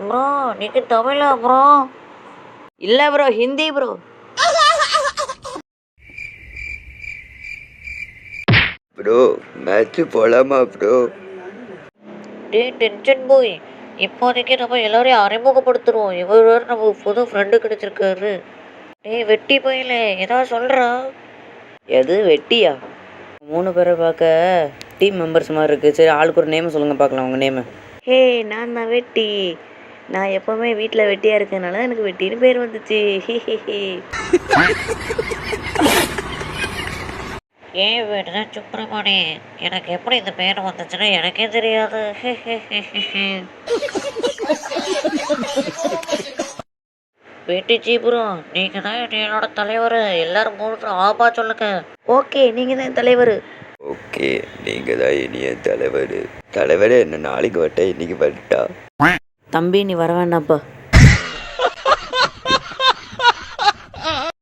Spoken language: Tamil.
ப்ரோ நீங்கள் தமிழா ப்ரோ இல்லை bro Hindi bro bro match போலாமா ப்ரோ டே டென்ஷன் போய் இப்போதைக்கு நம்ம எல்லாரையும் அறிமுகப்படுத்துருவோம் இவர் வேறு நமக்கு புது ஃப்ரெண்டு கிடைச்சிருக்காரு. டேய் வெட்டி போயில. ஏதாவது சொல்கிறா எது வெட்டியா? மூணு பேரை பார்க்க டீம் மெம்பர்ஸ் மாதிரி இருக்குது சரி ஆளுக்கு ஒரு நேம் சொல்லுங்கள் பார்க்கலாம் உங்கள் நேமு ஹே நான் தான் வெட்டி. நான் எப்போவுமே வீட்டில் வெட்டியாக இருக்கனால எனக்கு வெட்டின்னு பேர் வந்துச்சு. ஏன் வேணுதான் சுப்பிரமணி? எனக்கு எப்படி இந்த பேர் வந்துச்சுன்னா எனக்கே தெரியாது. வெட்டி ஜீபுரம் நீங்கள் தான் என்னோட தலைவர். எல்லாரும் மூணு ஆபா சொல்லுங்க. ஓகே நீங்கள் தான் தலைவர். ஓகே நீங்கள் தான் இனிய தலைவர். தலைவரே என்ன நாளைக்கு வட்டா இன்னைக்கு வரட்டா தம்பி நீ வர வேண்டாம்ப்பா